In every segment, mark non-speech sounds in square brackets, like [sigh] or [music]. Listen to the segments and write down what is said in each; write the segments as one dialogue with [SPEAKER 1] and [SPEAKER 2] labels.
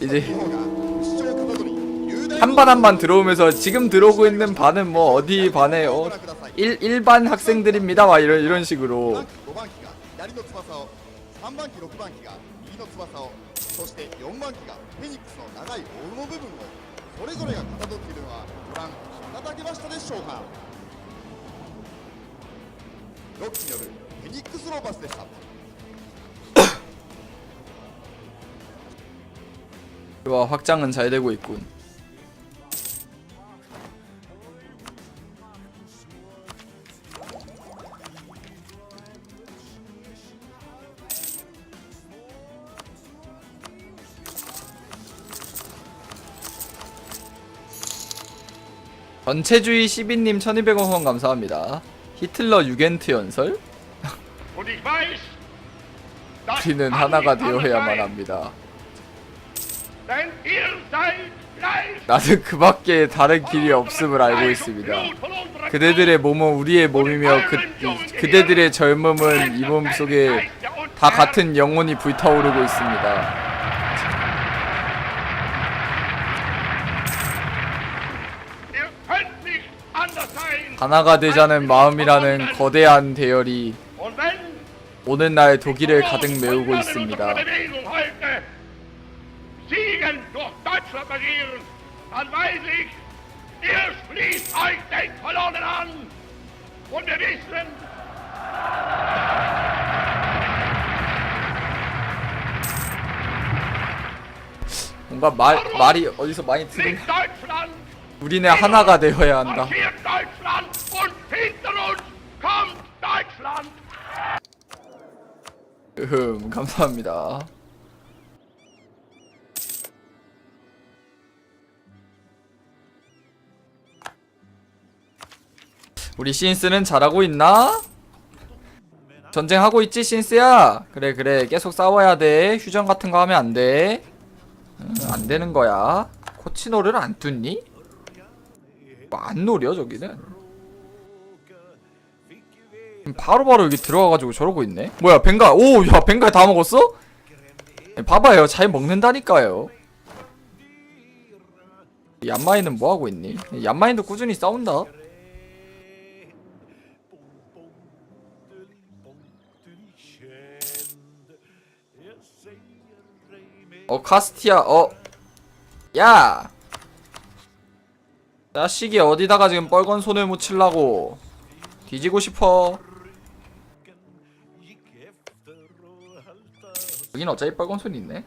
[SPEAKER 1] 이제 한 반 한 반 들어오면서 지금 들어오고 있는 반은 뭐 어디 반에 어, 일 일반 학생들입니다. 막 이런 이런 식으로 와 확장은 잘 되고 있군. 전체주의 시비님 1200원 후원 감사합니다. 히틀러 유겐트 연설? 우리는 하나가 되어야만 합니다. 나는 그 밖에 다른 길이 없음을 알고 있습니다. 그대들의 몸은 우리의 몸이며 그, 그대들의 젊음은 이 몸 속에 다 같은 영혼이 불타오르고 있습니다. 하나가 되자는 마음이라는 거대한 대열이
[SPEAKER 2] wenn
[SPEAKER 1] 오늘날 독일을 가득 메우고 있습니다.
[SPEAKER 2] Bewegung heute Siegen durch Deutschland regieren, dann weiß ich, ihr schließt euch den Verlorenen an. Und wir wissen,
[SPEAKER 1] 뭔가 말, 말이 어디서 많이 들은
[SPEAKER 2] nicht Deutschland,
[SPEAKER 1] 우리네 하나가 되어야 한다.
[SPEAKER 2] marschiert Deutschland und hinter uns kommt Deutschland.
[SPEAKER 1] 으흠 감사합니다. 우리 신스는 잘하고 있나? 전쟁하고 있지 신스야? 그래 그래 계속 싸워야 돼 휴전 같은 거 하면 안 돼. 응, 안 되는 거야. 코치노를 안 뚫니? 뭐 안 노려 저기는. 바로 바로 여기 들어가가지고 저러고 있네 뭐야 벵가 오야 벵가 다 먹었어? 봐봐요 잘 먹는다니까요 얀마이는 뭐하고 있니? 얀마이도 꾸준히 싸운다 어 카스티아 어 야! 자식이 어디다가 지금 뻘건 손을 묻히려고 뒤지고 싶어 여긴 어차피 빨간 손이 있네.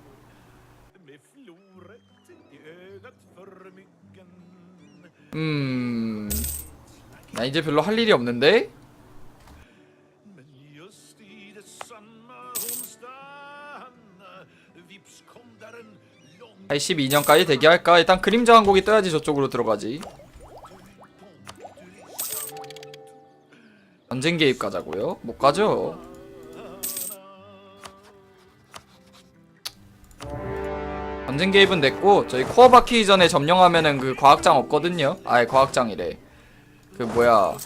[SPEAKER 1] 음, 나 이제 별로 할 일이 없는데. 82년까지 대기할까? 일단 그림자 항공이 떠야지 저쪽으로 들어가지. 전쟁 개입 가자고요? 못 가죠. 전쟁 개입은 됐고 저희 코어 박히기 전에 점령하면은 그 과학장 없거든요. 아예 과학장이래. 그 뭐야?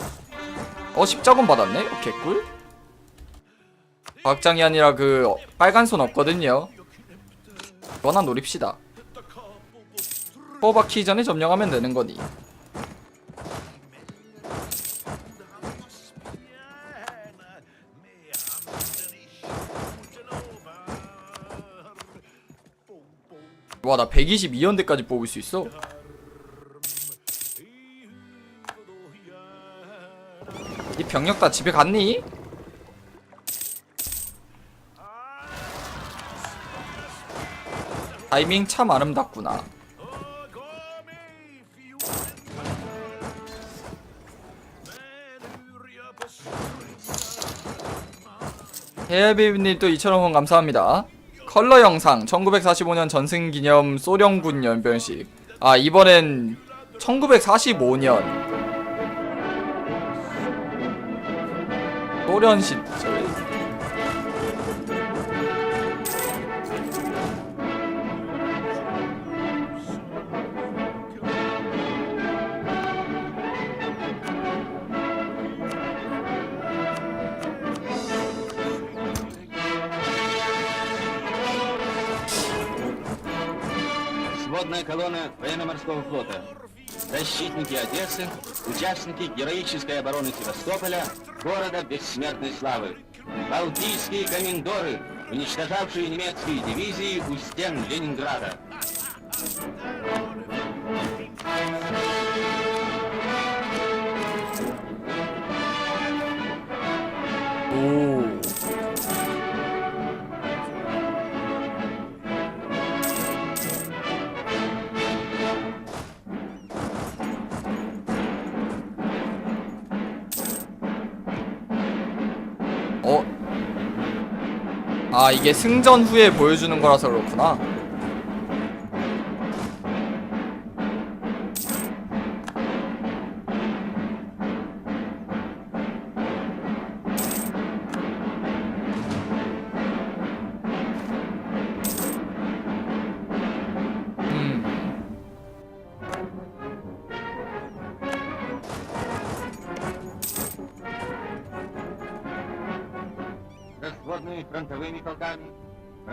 [SPEAKER 1] 어 십자군 받았네. 어, 개꿀. 과학장이 아니라 그 어, 빨간 손 없거든요. 이거나 노립시다. 박히기 전에 점령하면 되는 거니. 와 나 122연대까지 뽑을 수 있어 이 병력 다 집에 갔니? 타이밍 참 아름답구나 해외비님 또 2,000원 후원 감사합니다. 컬러 영상 1945년 전승기념 소련군 연변식. 아 이번엔 1945년 소련 시
[SPEAKER 3] Одессы, участники героической обороны Севастополя, города бессмертной славы. Балтийские комендоры, уничтожавшие немецкие дивизии у стен Ленинграда.
[SPEAKER 1] 아, 이게 승전 후에 보여주는 거라서 그렇구나.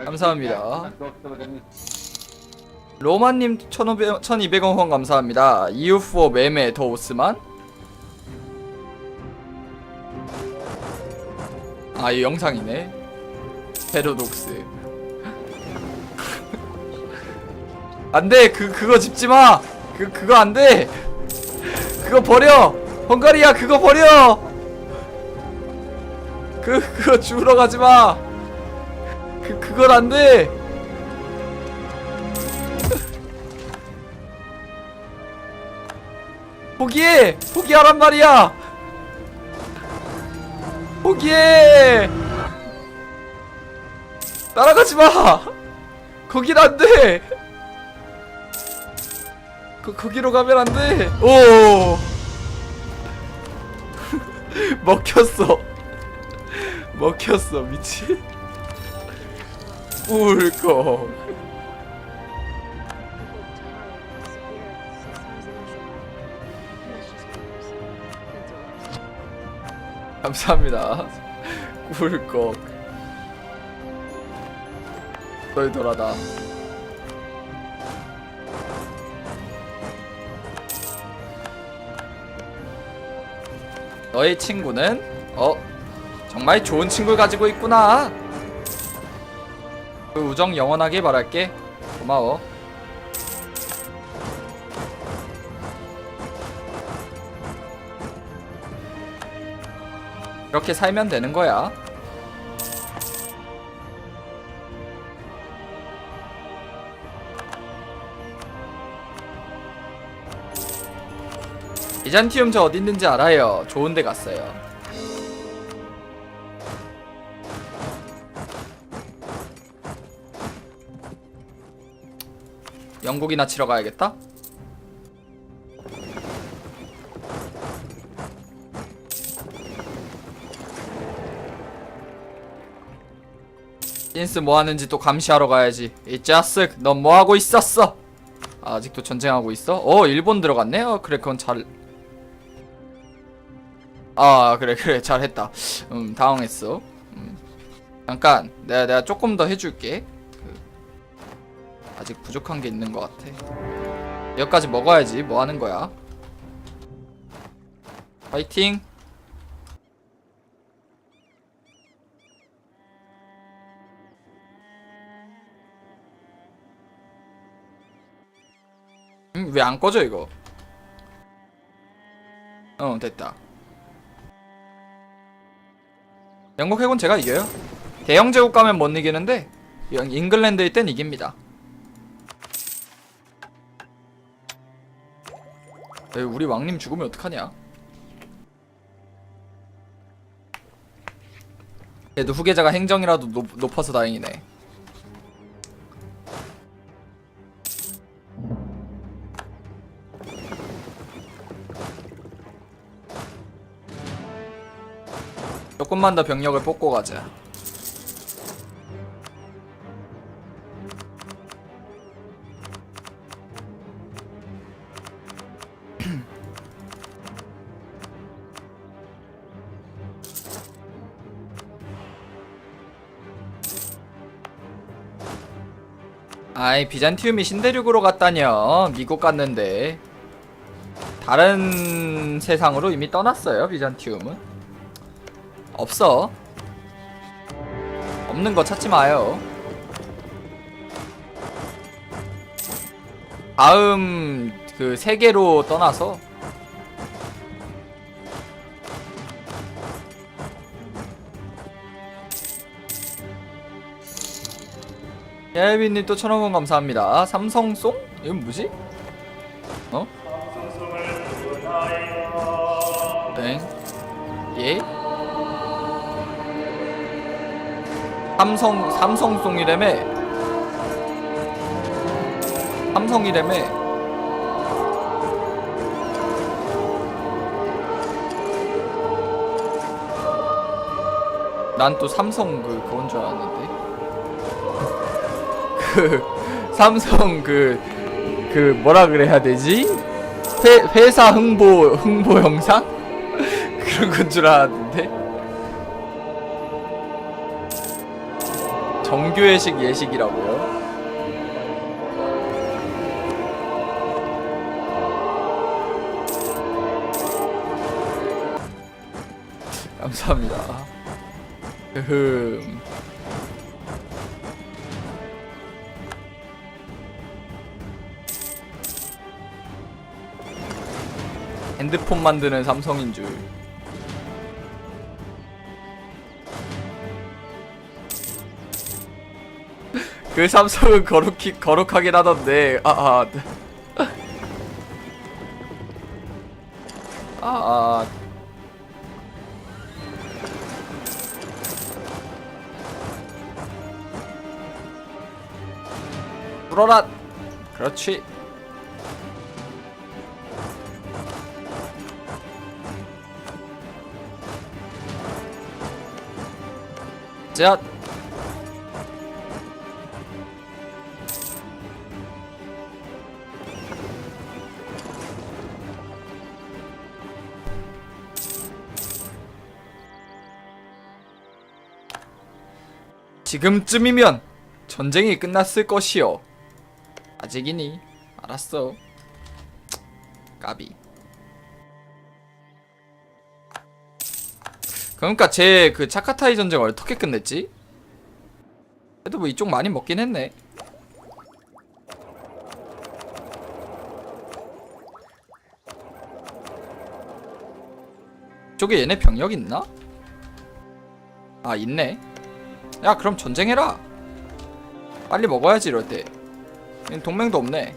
[SPEAKER 1] 감사합니다.
[SPEAKER 3] 아,
[SPEAKER 1] 로마님 1,500, 1,200원 후원 감사합니다. EU4 매매 더 오스만. 아, 이 영상이네. 패러독스. [laughs] 안 돼! 그, 그거 집지 마! 그, 그거 안 돼! 그거 버려! 헝가리야, 그거 버려! 그, 그거 주우러 가지 마! 그, 그건 안 돼! 포기해! 포기하란 말이야! 포기해! 따라가지 마! 거긴 안 돼! 거, 거기로 가면 안 돼! 오! [laughs] 먹혔어. 먹혔어, 미친. 울컥. 감사합니다. 꿀꺽. 널덜하다. 너의 친구는 어 정말 좋은 친구를 가지고 있구나. 그 우정 영원하게 바랄게. 고마워. 이렇게 살면 되는 거야. 비잔티움 저 어디 있는지 알아요. 좋은 데 갔어요. 영국이나 치러 가야겠다. 인스 뭐 하는지 또 감시하러 가야지. 이 자식, 넌뭐 하고 있었어? 아, 아직도 전쟁하고 있어? 어, 일본 들어갔네. 어, 그래, 그건 잘. 아, 그래, 그래, 잘했다. 음, 당황했어. 음. 잠깐, 내가 내가 조금 더 해줄게. 그, 아직 부족한 게 있는 것 같아. 여기까지 먹어야지. 뭐 하는 거야? 파이팅. 음, 왜 안 꺼져 이거? 어, 됐다. 영국 해군 제가 이겨요. 대영 제국 가면 못 이기는데 영- 잉글랜드일 땐 이깁니다. 우리 왕님 죽으면 어떡하냐? 그래도 후계자가 행정이라도 높, 높아서 다행이네. 조금만 더 병력을 뽑고 가자. 아이 비잔티움이 신대륙으로 갔다뇨 미국 갔는데. 다른 세상으로 이미 떠났어요 비잔티움은. 없어. 없는 거 찾지 마요. 다음 그 세계로 떠나서 예빈님 또 천원원 감사합니다. 삼성송? 이건 뭐지? 어? 네. 예? 삼성 삼성송이래매. 삼성이래매. 난 또 삼성 그 그건 줄 알았는데. 그 [laughs] 삼성 그 그 뭐라 그래야 되지? 회, 회사 홍보 홍보 영상 [laughs] 그런 건 줄 알았는데 정교회식 예식이라고요? 감사합니다. 흠. 핸드폰 만드는 삼성인 줄. [laughs] 그 삼성은 거룩히 거룩하긴 하던데. 아 아. [laughs] 아. 아. 불어라. 그렇지. 자. 지금쯤이면 전쟁이 끝났을 것이요. 아직이니? 알았어. 까비. 그러니까 제 그 차카타이 전쟁 어떻게 끝냈지? 그래도 뭐 이쪽 많이 먹긴 했네. 저게 얘네 병력 있나? 아 있네. 야 그럼 전쟁해라. 빨리 먹어야지 이럴 때. 동맹도 없네.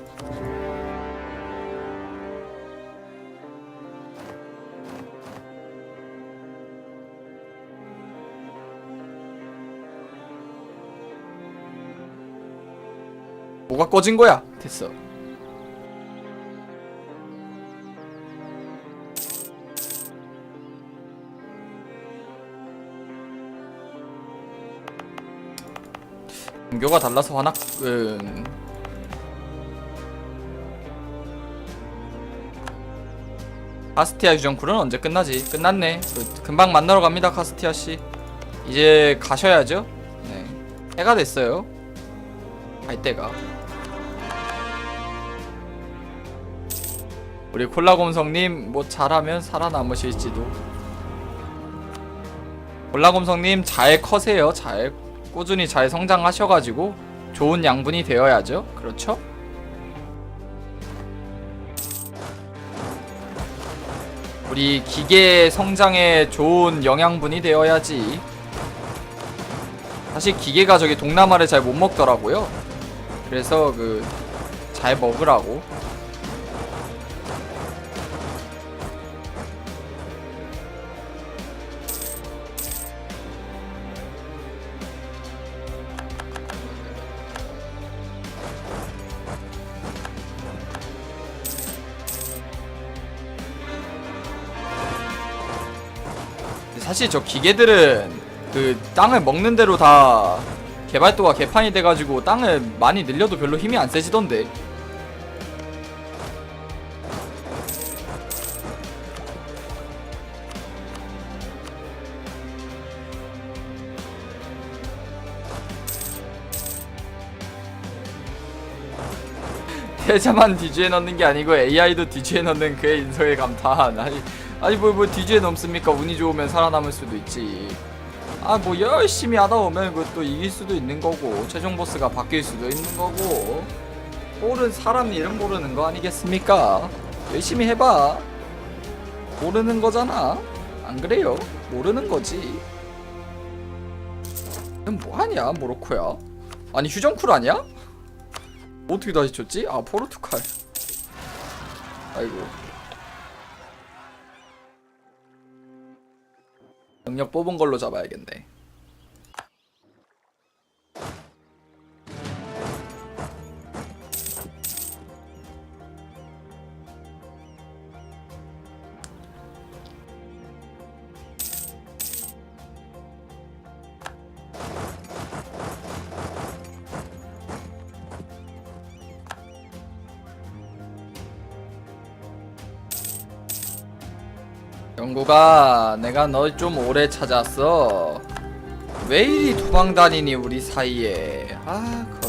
[SPEAKER 1] 뭐가 꺼진 거야? 됐어. 종교가 달라서 화났음. 카스티아 유정쿨은 언제 끝나지? 끝났네. 그, 금방 만나러 갑니다, 카스티아 씨. 이제 가셔야죠. 네. 해가 됐어요. 갈 때가. 우리 콜라곰성님 뭐 잘하면 살아남으실지도. 콜라곰성님 잘 커세요. 잘 꾸준히 잘 성장하셔가지고 좋은 양분이 되어야죠. 그렇죠? 우리 기계 성장에 좋은 영양분이 되어야지. 사실 기계가 저기 동남아를 잘 못 먹더라고요. 그래서 그 잘 먹으라고. 사실 저 기계들은 그 땅을 먹는 대로 다 개발도가 개판이 돼가지고 땅을 많이 늘려도 별로 힘이 안 세지던데. [laughs] 태자만 뒤지에 넣는 게 아니고 AI도 뒤지에 넣는 그의 인성의 감탄 아니 아니 뭐 뭐 뒤지에 넘습니까? 운이 좋으면 살아남을 수도 있지. 아 뭐 열심히 하다 보면 그것도 이길 수도 있는 거고 최종 보스가 바뀔 수도 있는 거고. 모르는 사람 이름 모르는 거 아니겠습니까? 열심히 해봐. 모르는 거잖아. 안 그래요? 모르는 거지. 넌 뭐하냐 모로코야? 아니 휴전쿨 아니야? 어떻게 다시 쳤지? 아 포르투갈. 아이고 능력 뽑은 걸로 잡아야겠네 영구가 내가 널 좀 오래 찾았어. 왜 이리 도망 다니니 우리 사이에? 아 그거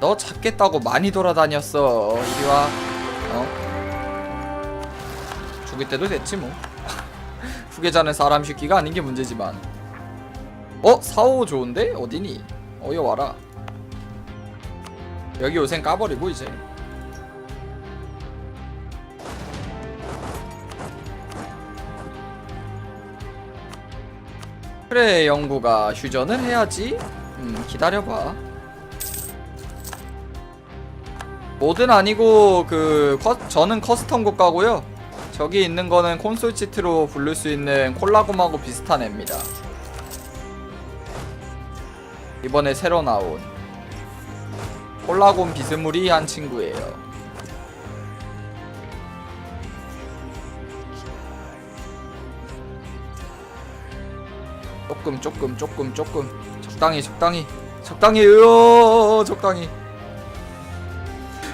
[SPEAKER 1] 참너 찾겠다고 많이 돌아다녔어. 이리와. 어? 죽일 때도 됐지 뭐. [laughs] 후계자는 사람 쉽기가 아닌 게 문제지만. 어? 사오 좋은데? 어디니? 어여 와라. 여기 요새 까버리고 이제 그래 영구가 휴전을 해야지. 음 기다려봐. 뭐든 아니고 그 커, 저는 커스텀 국가고요. 저기 있는 거는 콘솔 치트로 부를 수 있는 콜라곰하고 비슷한 애입니다. 이번에 새로 나온 콜라곰 비스무리한 친구예요 조금 조금 조금 조금. 적당히 적당히. 적당히 으어 적당히.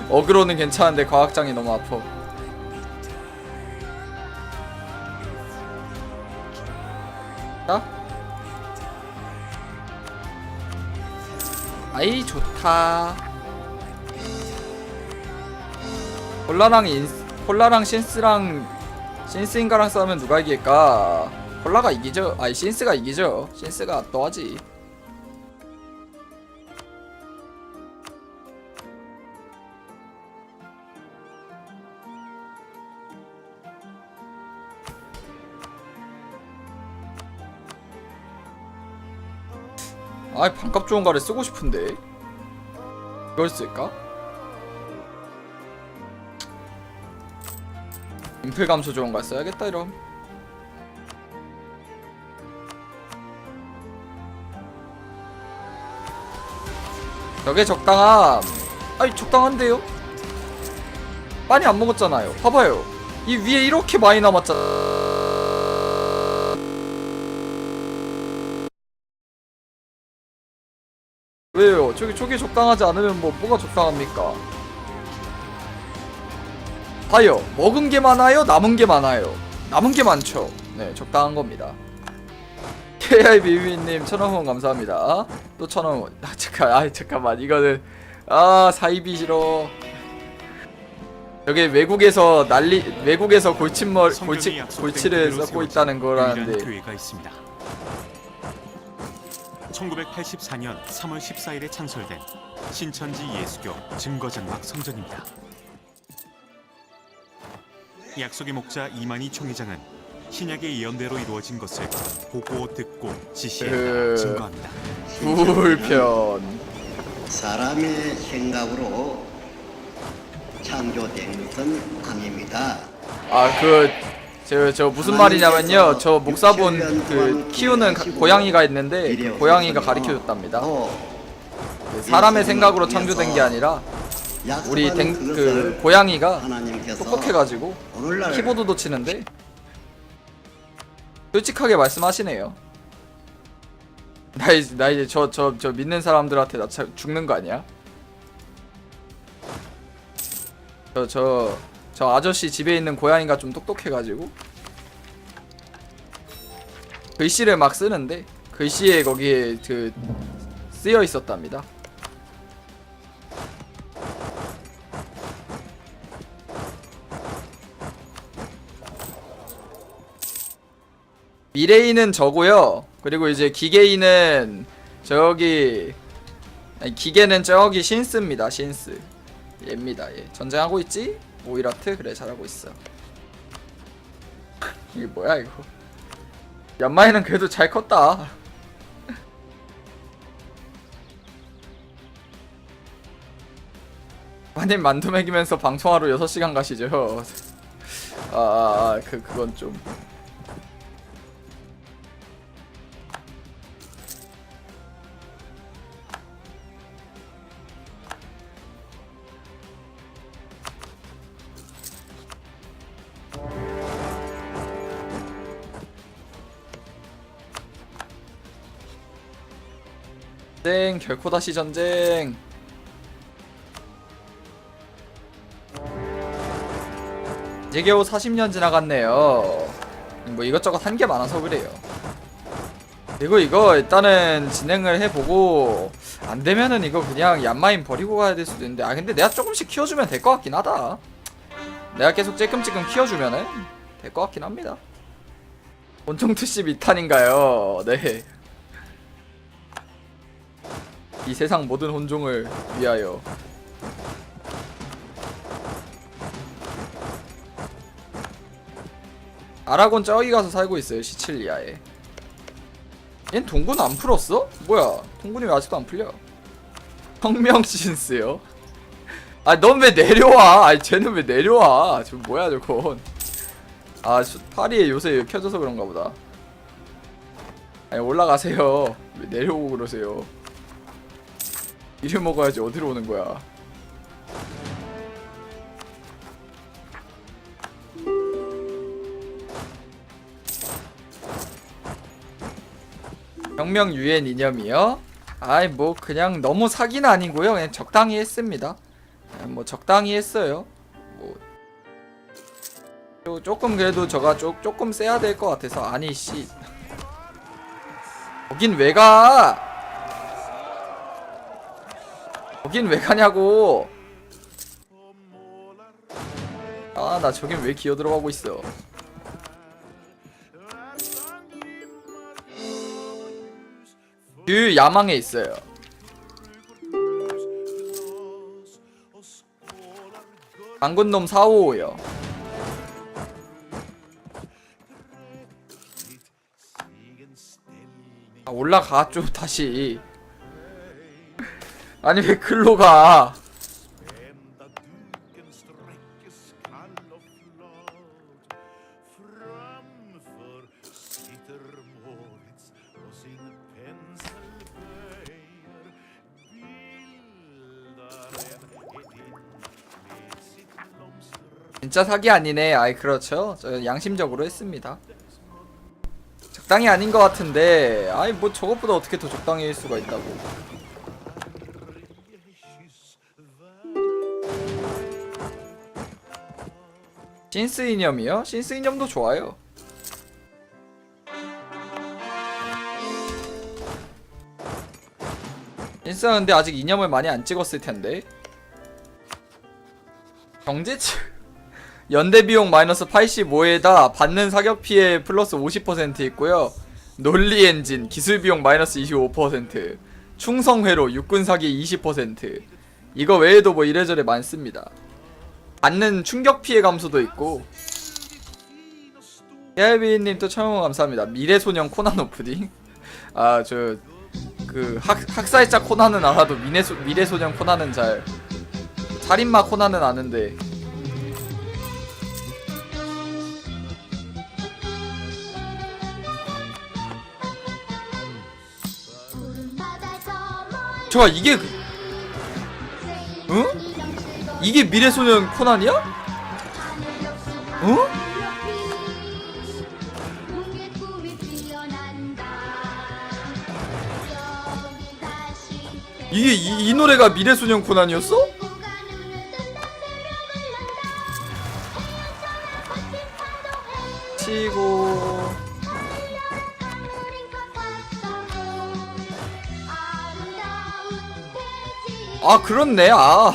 [SPEAKER 1] 어그로는 괜찮은데 과학장이 너무 아파. 자. 아이 좋다. 콜라랑 인 콜라랑 신스랑 신스인가랑 싸우면 누가 이길까 콜라가 이기죠? 아니 신스가 이기죠. 신스가 압도하지. 아이 반값 좋은 가를 쓰고 싶은데. 이걸 쓸까? 인플 감소 좋은 걸 써야겠다 이럼 저게 적당함. 아니 적당한데요? 많이 안 먹었잖아요. 봐봐요. 이 위에 이렇게 많이 남았잖아. 왜요? 저기 저게 적당하지 않으면 뭐 뭐가 적당합니까? 봐요. 먹은 게 많아요? 남은 게 많아요? 남은 게 많죠. 네 적당한 겁니다 KI 비비님 천원 감사합니다. 또 천원 아 잠깐 아 잠깐만. 이거는 아 사이비 싫어. 여기 외국에서 난리 외국에서 골칫멀 골치 골치를 썩고 있다는 거라는데.
[SPEAKER 4] 교회가 있습니다. 1984년 3월 14일에 창설된 신천지 예수교 증거장막 성전입니다. 약속의 목자 이만희 총회장은 신약의 예언대로 이루어진 것을 보고 듣고 지시에 따라
[SPEAKER 1] 그-
[SPEAKER 4] 증거합니다.
[SPEAKER 1] 불편.
[SPEAKER 5] 사람의 생각으로 창조된 것은 아닙니다.
[SPEAKER 1] 아 그 저 저 무슨 말이냐면요. 저 목사분 그 키우는 가- 고양이가 있는데 그 고양이가 가르쳐 줬답니다.
[SPEAKER 5] 또
[SPEAKER 1] 사람의 생각으로 창조된 게 아니라 우리 댕, 그
[SPEAKER 5] 그것을
[SPEAKER 1] 고양이가 똑똑해가지고 키보드도 치는데 솔직하게 말씀하시네요. 나 이제 나 이제 저 저 저 믿는 사람들한테 나 차- 죽는 거 아니야? 저 저 저 아저씨 집에 있는 고양이가 좀 똑똑해가지고 글씨를 막 쓰는데 글씨에 거기에 그 쓰여 있었답니다. 미래인은 저고요. 그리고 이제 기계인은 저기 아니, 기계는 저기 신스입니다. 신스. 얘입니다. 얘. 전쟁하고 있지? 오이라트 그래 잘하고 있어. 이게 뭐야 이거? 연마이는 그래도 잘 컸다. [laughs] 마님 만두 먹이면서 방송하러 6시간 가시죠. [laughs] 아, 아, 아, 그, 그건 좀. 결코 다시 전쟁. 이제 겨우 40년 지나갔네요. 뭐 이것저것 한 게 많아서 그래요. 그리고 이거 일단은 진행을 해보고 안 되면은 이거 그냥 얀마인 버리고 가야 될 수도 있는데 아 근데 내가 조금씩 키워주면 될 것 같긴 하다. 내가 계속 찔끔찔끔 키워주면은 될 것 같긴 합니다. 온통 투시 미탄인가요? 네. 이 세상 모든 혼종을 위하여. 아라곤 저기 가서 살고 있어요 시칠리아에. 얜 동군 안 풀었어? 뭐야 동군이 왜 아직도 안 풀려. 혁명 신스요? 아 넌 왜 내려와? 아니 쟤는 왜 내려와? 저 뭐야 저건. 아 수- 파리에 요새 켜져서 그런가 보다. 아니 올라가세요. 왜 내려오고 그러세요 이를 먹어야지 어디로 오는 거야? 혁명 유엔 이념이요? 아이 뭐 그냥 너무 사기는 아니고요. 그냥 적당히 했습니다. 그냥 뭐 적당히 했어요. 뭐. 조- 조금 그래도 저가 조, 조금 세야 될 것 같아서 아니 씨. 거긴 왜 가? 거긴 왜 가냐고 아 나 저긴 왜 기어 들어가고 있어 그 야망에 있어요. 방군놈 455요. 아, 올라가죠 다시. 아니 왜 글로 가? 진짜 사기 아니네. 아이 그렇죠. 저 양심적으로 했습니다. 적당히 아닌 것 같은데, 아이 뭐 저것보다 어떻게 더 적당히 할 수가 있다고. 신스 이념이요? 신스 이념도 좋아요. 신스가 근데 아직 이념을 많이 안 찍었을 텐데. 경제치 [laughs] 연대 비용 마이너스 85에다 받는 사격 피해 플러스 50% 있고요. 논리 엔진 기술 비용 마이너스 25% 충성 회로 육군 사기 20% 이거 외에도 뭐 이래저래 많습니다. 받는 충격 피해 감소도 있고 야비님 또 처음 감사합니다. 미래소년 코난 오프닝 아 저 그 학살자 코난은 알아도 미래소, 미래소년 코난은 잘 살인마 코난은 아는데 저 이게 그- 응? 이게 미래소년 코난이야? 응? 이게 이, 이 노래가 미래소년 코난이었어? 치고 아 그렇네 아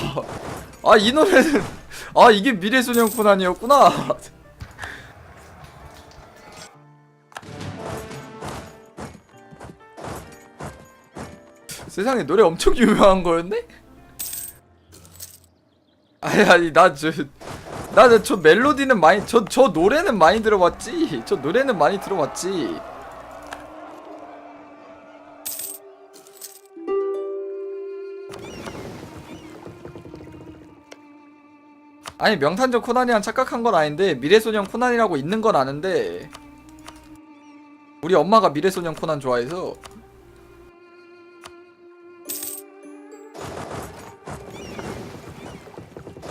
[SPEAKER 1] 아 이 노래는 아 이게 미래소년 코난이었구나. [laughs] 세상에 노래 엄청 유명한 거였네? 아니 아니 나저 나저 멜로디는 많이 저 저 노래는 많이 들어봤지. 저 노래는 많이 들어봤지. 아니 명탄정 코난이랑 착각한 건 아닌데 미래소년 코난이라고 있는 건 아는데 우리 엄마가 미래소년 코난 좋아해서.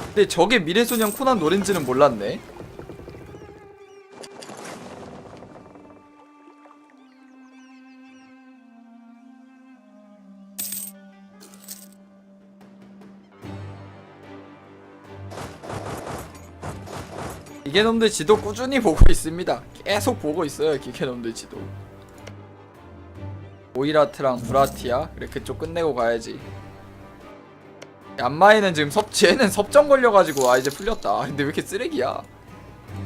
[SPEAKER 1] 근데 저게 미래소년 코난 노랜지는 몰랐네 기계놈들 지도 꾸준히 보고 있습니다 계속 보고 있어요 기계놈들 지도 오이라트랑 브라티아 그래 그쪽 끝내고 가야지 얀마이는 지금 섭 쟤는 섭정 걸려가지고 아 이제 풀렸다 근데 왜 이렇게 쓰레기야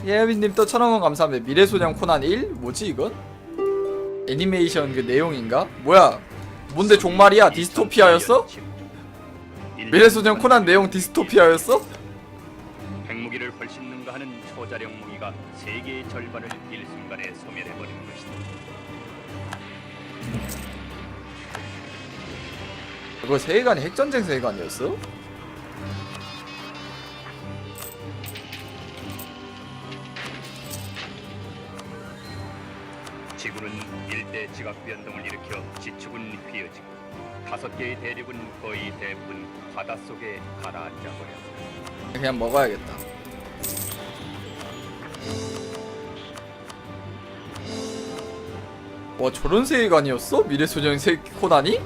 [SPEAKER 1] 예빈님 또 천원원 감사합니다 미래소년 코난 1? 뭐지 이건? 애니메이션 그 내용인가? 뭐야 뭔데 종말이야 디스토피아였어? 미래소년 코난 내용 디스토피아였어?
[SPEAKER 6] 핵무기를 훨씬 능가하는 초자력 무기가 세계의 절반을 일순간에 소멸해버린 것이다.
[SPEAKER 1] 그거 세계관이 핵전쟁 세계관이었어?
[SPEAKER 6] 지구는 일대 지각 변동을 일으켜 지축은 휘어지고 다섯 개의 대륙은 거의 대부분 바닷속에 가라앉아 버렸다.
[SPEAKER 1] 그냥 먹어야겠다 와 저런 세계관이었어? 미래소년 세 코난이?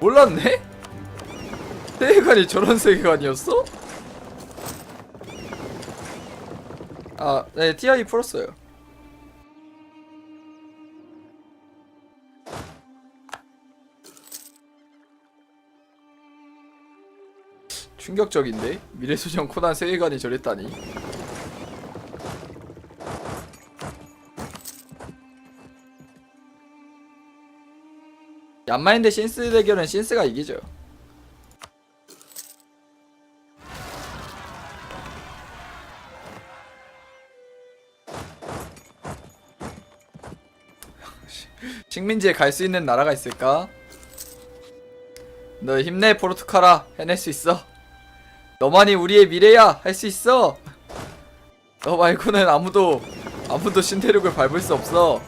[SPEAKER 1] 몰랐네? 세계관이 저런 세계관이었어? 아, 네, TI 풀었어요. 충격적인데? 미래소년 코난 세계관이 저랬다니. 얀마인 대 신스 대결은 신스가 이기죠. [laughs] 식민지에 갈 수 있는 나라가 있을까? 너 힘내 포르투카라 해낼 수 있어. 너만이 우리의 미래야 할 수 있어. 너 말고는 아무도 아무도 신대륙을 밟을 수 없어.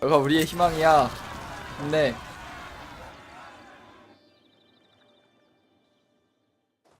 [SPEAKER 1] 너가 우리의 희망이야. 힘내.